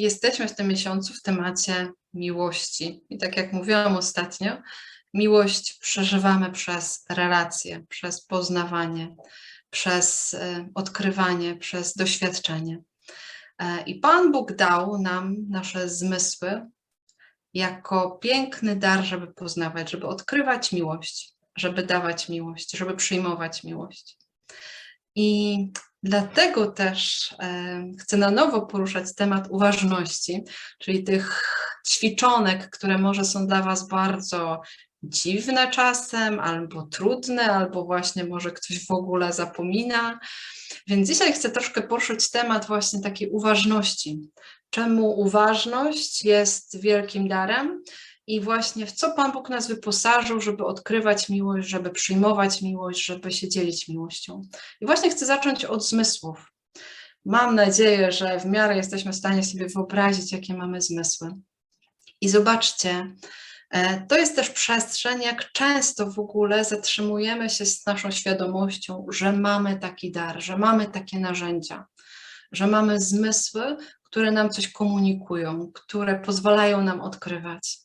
jesteśmy w tym miesiącu w temacie miłości. I tak jak mówiłam ostatnio, miłość przeżywamy przez relacje, przez poznawanie, przez e, odkrywanie, przez doświadczenie. E, I Pan Bóg dał nam nasze zmysły jako piękny dar, żeby poznawać, żeby odkrywać miłość, żeby dawać miłość, żeby przyjmować miłość. I dlatego też e, chcę na nowo poruszać temat uważności, czyli tych ćwiczonek, które może są dla Was bardzo dziwne czasem, albo trudne, albo właśnie może ktoś w ogóle zapomina. Więc dzisiaj chcę troszkę poruszyć temat właśnie takiej uważności. Czemu uważność jest wielkim darem i właśnie w co Pan Bóg nas wyposażył, żeby odkrywać miłość, żeby przyjmować miłość, żeby się dzielić miłością. I właśnie chcę zacząć od zmysłów. Mam nadzieję, że w miarę jesteśmy w stanie sobie wyobrazić, jakie mamy zmysły. I zobaczcie, e, to jest też przestrzeń, jak często w ogóle zatrzymujemy się z naszą świadomością, że mamy taki dar, że mamy takie narzędzia, że mamy zmysły, które nam coś komunikują, które pozwalają nam odkrywać.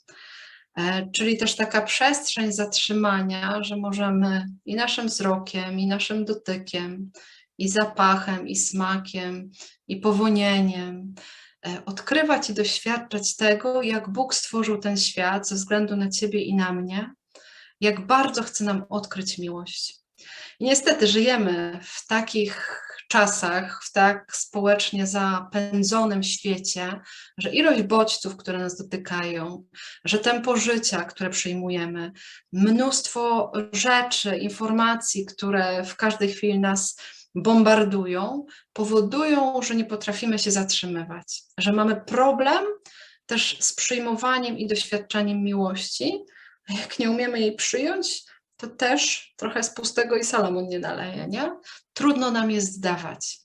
E, czyli też taka przestrzeń zatrzymania, że możemy i naszym wzrokiem, i naszym dotykiem, i zapachem, i smakiem, i powonieniem e, odkrywać i doświadczać tego, jak Bóg stworzył ten świat ze względu na Ciebie i na mnie, jak bardzo chce nam odkryć miłość. I niestety żyjemy w takich czasach, w tak społecznie zapędzonym świecie, że ilość bodźców, które nas dotykają, że tempo życia, które przyjmujemy, mnóstwo rzeczy, informacji, które w każdej chwili nas bombardują, powodują, że nie potrafimy się zatrzymywać, że mamy problem też z przyjmowaniem i doświadczaniem miłości, jak nie umiemy jej przyjąć, to też trochę z pustego i Salomon nie naleje, nie? Trudno nam jest zdawać.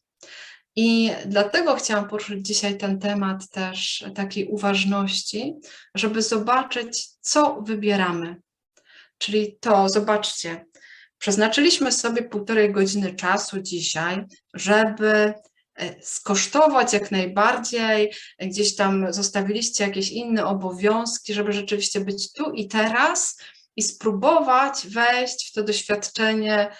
I dlatego chciałam poruszyć dzisiaj ten temat też takiej uważności, żeby zobaczyć, co wybieramy. Czyli to, zobaczcie, przeznaczyliśmy sobie półtorej godziny czasu dzisiaj, żeby e, skosztować jak najbardziej, gdzieś tam zostawiliście jakieś inne obowiązki, żeby rzeczywiście być tu i teraz i spróbować wejść w to doświadczenie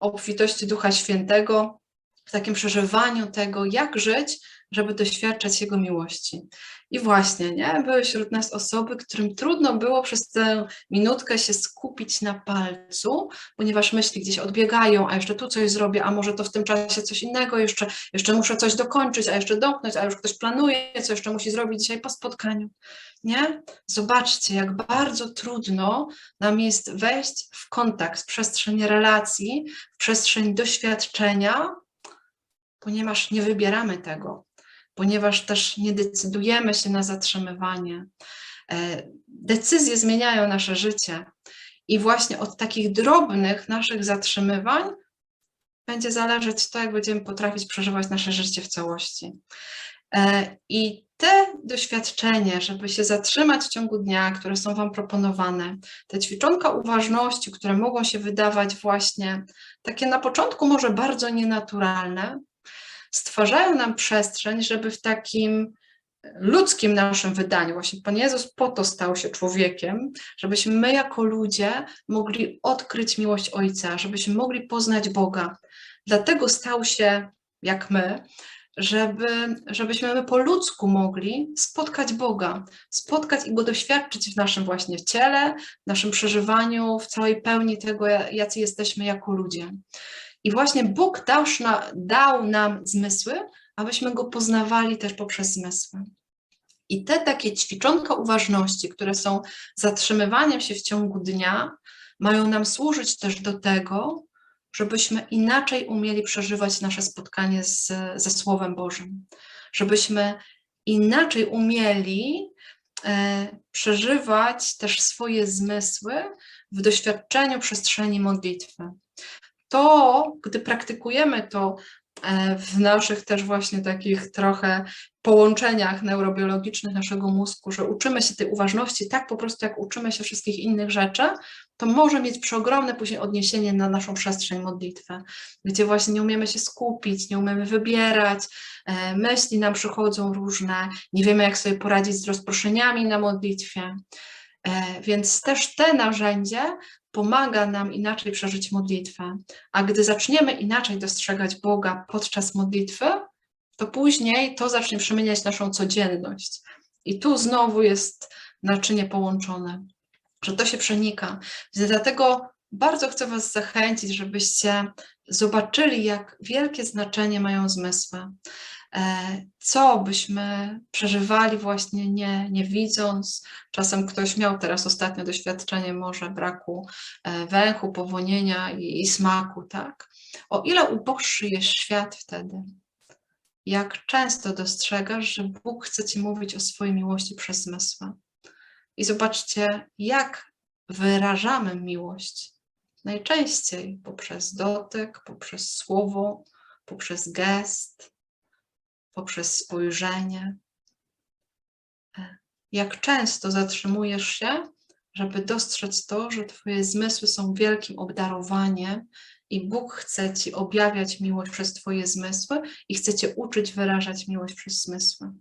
obfitości Ducha Świętego, w takim przeżywaniu tego, jak żyć, żeby doświadczać Jego miłości. I właśnie, nie? Były wśród nas osoby, którym trudno było przez tę minutkę się skupić na palcu, ponieważ myśli gdzieś odbiegają, a jeszcze tu coś zrobię, a może to w tym czasie coś innego, jeszcze, jeszcze muszę coś dokończyć, a jeszcze domknąć, a już ktoś planuje, co jeszcze musi zrobić dzisiaj po spotkaniu. Nie? Zobaczcie, jak bardzo trudno nam jest wejść w kontakt, w przestrzeń relacji, w przestrzeń doświadczenia, ponieważ nie wybieramy tego ponieważ też nie decydujemy się na zatrzymywanie. E, decyzje zmieniają nasze życie i właśnie od takich drobnych naszych zatrzymywań będzie zależeć to, jak będziemy potrafić przeżywać nasze życie w całości. E, I te doświadczenia, żeby się zatrzymać w ciągu dnia, które są Wam proponowane, te ćwiczonka uważności, które mogą się wydawać właśnie takie na początku może bardzo nienaturalne, stwarzają nam przestrzeń, żeby w takim ludzkim naszym wydaniu, właśnie Pan Jezus po to stał się człowiekiem, żebyśmy my jako ludzie mogli odkryć miłość Ojca, żebyśmy mogli poznać Boga. Dlatego stał się jak my, żeby, żebyśmy my po ludzku mogli spotkać Boga, spotkać i Go doświadczyć w naszym właśnie ciele, w naszym przeżywaniu, w całej pełni tego, jacy jesteśmy jako ludzie. I właśnie Bóg dał, dał nam zmysły, abyśmy Go poznawali też poprzez zmysły. I te takie ćwiczonka uważności, które są zatrzymywaniem się w ciągu dnia, mają nam służyć też do tego, żebyśmy inaczej umieli przeżywać nasze spotkanie z, ze Słowem Bożym, żebyśmy inaczej umieli e, przeżywać też swoje zmysły w doświadczeniu przestrzeni modlitwy. To, gdy praktykujemy to e, w naszych też właśnie takich trochę połączeniach neurobiologicznych naszego mózgu, że uczymy się tej uważności tak po prostu, jak uczymy się wszystkich innych rzeczy, to może mieć przeogromne później odniesienie na naszą przestrzeń modlitwy, gdzie właśnie nie umiemy się skupić, nie umiemy wybierać, e, myśli nam przychodzą różne, nie wiemy, jak sobie poradzić z rozproszeniami na modlitwie. E, Więc też te narzędzie pomaga nam inaczej przeżyć modlitwę. A gdy zaczniemy inaczej dostrzegać Boga podczas modlitwy, to później to zacznie przemieniać naszą codzienność. I tu znowu jest naczynie połączone, że to się przenika. Więc Dlatego bardzo chcę Was zachęcić, żebyście zobaczyli, jak wielkie znaczenie mają zmysły. E, Co byśmy przeżywali właśnie nie, nie widząc. Czasem ktoś miał teraz ostatnio doświadczenie może braku e, węchu, powonienia i, i smaku, tak? O ile uboższy jest świat wtedy, jak często dostrzegasz, że Bóg chce Ci mówić o swojej miłości przez zmysły. I zobaczcie, jak wyrażamy miłość. Najczęściej poprzez dotyk, poprzez słowo, poprzez gest, poprzez spojrzenie. Jak często zatrzymujesz się, żeby dostrzec to, że Twoje zmysły są wielkim obdarowaniem i Bóg chce Ci objawiać miłość przez Twoje zmysły i chce Cię uczyć wyrażać miłość przez zmysły.